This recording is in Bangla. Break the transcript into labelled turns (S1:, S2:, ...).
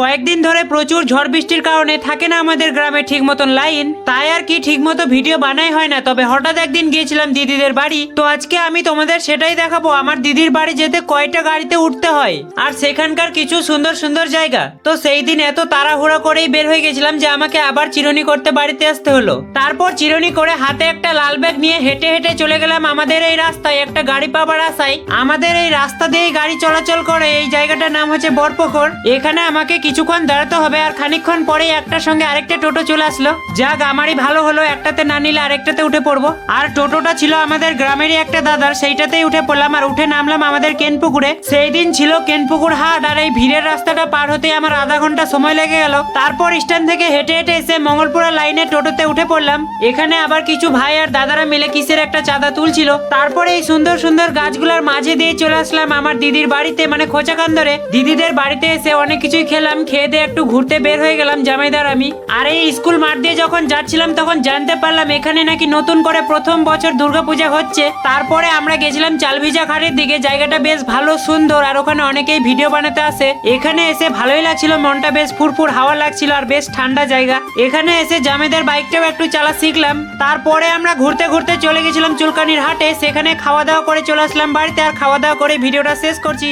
S1: কয়েকদিন ধরে প্রচুর ঝড় বৃষ্টির কারণে থাকে না আমাদের গ্রামে ঠিক মতন লাইন। তাই আর কি ঠিক মতো ভিডিও বানাই হয় না, তবে হঠাৎ একদিন গিয়েছিলাম দিদিদের বাড়ি। তো আজকে আমি তোমাদের সেটাই দেখাবো, আমার দিদির বাড়ি যেতে কয়টা গাড়িতে উঠতে হয়, আর সেখানকার কিছু সুন্দর সুন্দর জায়গা। তো সেই দিন এত তাড়াহুড়ো করেই বের হয়ে গেছিলাম যে আমাকে আবার চিরুনি করতে বাড়িতে আসতে হলো। তারপর চিরুনি করে হাতে একটা লাল ব্যাগ নিয়ে হেঁটে হেঁটে চলে গেলাম আমাদের এই রাস্তায় একটা গাড়ি পাবার আশায়। আমাদের এই রাস্তা দিয়েই গাড়ি চলাচল করে, এই জায়গাটার নাম হচ্ছে বরপোখর। এখানে আমাকে কিছুক্ষণ দাঁড়াতে হবে আর খানিকক্ষণ পরেই একটার সঙ্গে আরেকটা টোটো চলে আসলো। যাক, আমারই ভালো হলো, একটাতে না নিলে আরেকটাতে উঠে পড়ব। আর টোটোটা ছিল আমাদের গ্রামেরই একটা দাদার, সেইটাতেই উঠে পড়লাম আর উঠে নামলাম আমাদের কেনপুকুরে। সেই দিন ছিল কেনপুকুর হাট আর এই ভিড়ের রাস্তাটা পার হতে আমার আধা ঘণ্টা সময় লেগে গেল। তারপর স্ট্যান্ড থেকে হেঁটে হেঁটে এসে মঙ্গলপুরা লাইনে টোটোতে উঠে পড়লাম। এখানে আবার কিছু ভাই আর দাদারা মিলে কিসের একটা চাঁদা তুলছিল। তারপরে এই সুন্দর সুন্দর গাছগুলোর মাঝে দিয়ে চলে আসলাম আমার দিদির বাড়িতে মানে খোঁচাকান্দরে দিদিদের বাড়িতে এসে অনেক কিছুই খেলাম। খেয়ে দিয়ে একটু ঘুরতে বের হয়ে গেলাম জামাইদার আমি। আর এই স্কুল মাঠ দিয়ে যখন যাচ্ছিলাম, তখন জানতে পারলাম এখানে নাকি নতুন করে প্রথম বছর দুর্গাপূজা হচ্ছে। তারপরে আমরা গেছিলাম চালভিজা ঘাটের দিকে। জায়গাটা বেশ ভালো, সুন্দর, আর ওখানে অনেকেই ভিডিও বানাতে আসে। এখানে এসে ভালোই লাগছিল, মনটা বেশ ফুরফুর, হাওয়া লাগছিল, আর বেশ ঠান্ডা জায়গা। এখানে এসে জামেদের বাইকটাও একটু চালা শিখলাম। তারপরে আমরা ঘুরতে ঘুরতে চলে গেছিলাম চুলকানির হাটে। সেখানে খাওয়া দাওয়া করে চলে আসলাম বাড়িতে, আর খাওয়া দাওয়া করে ভিডিওটা শেষ করছি।